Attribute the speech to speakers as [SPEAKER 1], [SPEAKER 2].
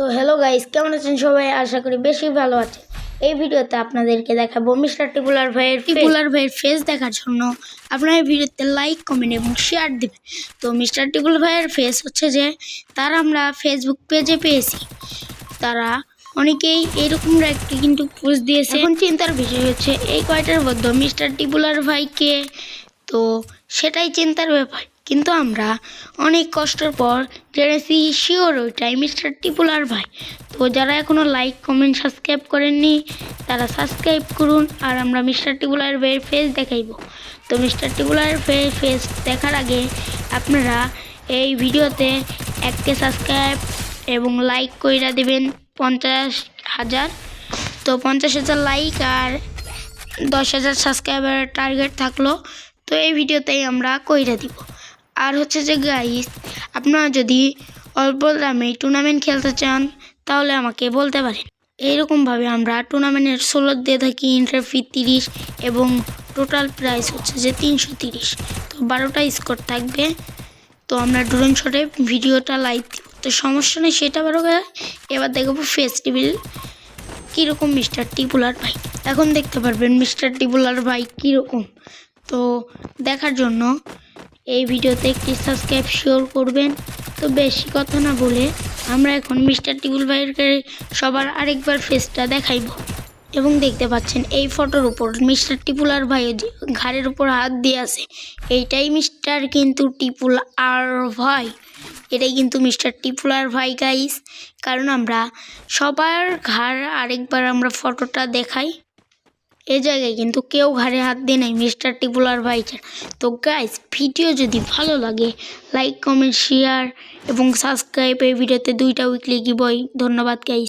[SPEAKER 1] তো hello guys কেমন আছেন সবাই? আশা করি বেশি ভালো আছে এই ভিডিওতে আপনাদেরকে দেখাবো মিস্টার টিপুলার ভাইয়ের টিপুলার ভাইয়ের ফেস দেখার জন্য আপনারা এই ভিডিওতে লাইক কমেন্ট এবং শেয়ার দেবেন। তো মিস্টার টিপুল ভাইয়ের ফেস হচ্ছে যে তার আমরা ফেসবুক পেজে পেয়েছি। তারা অনেকেই এরকম একটি কিন্তু পোস্ট দিয়েছে। এখন চিন্তার বিষয় হচ্ছে এই কয়টার মধ্যে মিস্টার টিপুলার ভাইকে? তো সেটাই চিন্তার ব্যাপার। কিন্তু আমরা অনেক কষ্টের পর জেনেছি শিওর ওইটাই মিস্টার টিপুলার ভাই। তো যারা এখনও লাইক কমেন্ট সাবস্ক্রাইব করেননি, তারা সাবস্ক্রাইব করুন আর আমরা মিস্টার টিপুলার ভাইয়ের ফেস দেখাইব। তো মিস্টার টিপুলার ভাইয়ের ফেস দেখার আগে আপনারা এই ভিডিওতে এককে সাবস্ক্রাইব এবং লাইক কইরা দেবেন পঞ্চাশ হাজার। তো পঞ্চাশ হাজার লাইক আর দশ হাজার সাবস্ক্রাইবারের টার্গেট থাকল। তো এই ভিডিওতেই আমরা কইরা দিব। আর হচ্ছে যে গাইস আপনারা যদি অল্প দামে টুর্নামেন্ট খেলতে চান, তাহলে আমাকে বলতে পারেন। এইরকমভাবে আমরা টুর্নামেন্টের ষোলো দিয়ে থাকি ইন্টার ফি তিরিশ এবং টোটাল প্রাইস হচ্ছে যে তিনশো তিরিশ। তো বারোটা স্কোর থাকবে। তো আমরা ড্রোন শটে ভিডিওটা লাইভ দিব। তো সমস্যা নেই, সেটা বারো এবার দেখব ফেস্টিভ্যাল কীরকম মিস্টার টিপুলার ভাই। এখন দেখতে পারবেন মিস্টার টিপুলার ভাই কীরকম। তো দেখার জন্য এই ভিডিওতে একটি সাবস্ক্রাইব শিওর করবেন। তো বেশি কথা না বলে আমরা এখন মিস্টার টিপুল ভাইয়ের সবার আরেকবার ফেসটা দেখাইব। এবং দেখতে পাচ্ছেন এই ফটোর উপর মিস্টার টিপুলার ভাই যে ঘাড়ের উপর হাত দিয়ে আছে, এইটাই মিস্টার কিন্তু টিপুল আর ভাই। এটাই কিন্তু মিস্টার টিপুলার ভাই গাইস কারণ আমরা সবার ঘাড় আরেকবার আমরা ফটোটা দেখাই। এ জায়গায় কিন্তু কেউ ঘাড়ে হাত দিয়ে নাই, মিস্টার টিপুলার ভাই ছাড়া। তো গাইস ভিডিও যদি ভালো লাগে লাইক কমেন্ট শেয়ার এবং সাবস্ক্রাইব এই ভিডিওতে দুইটা উইকলি গিবই ধন্যবাদ গাইস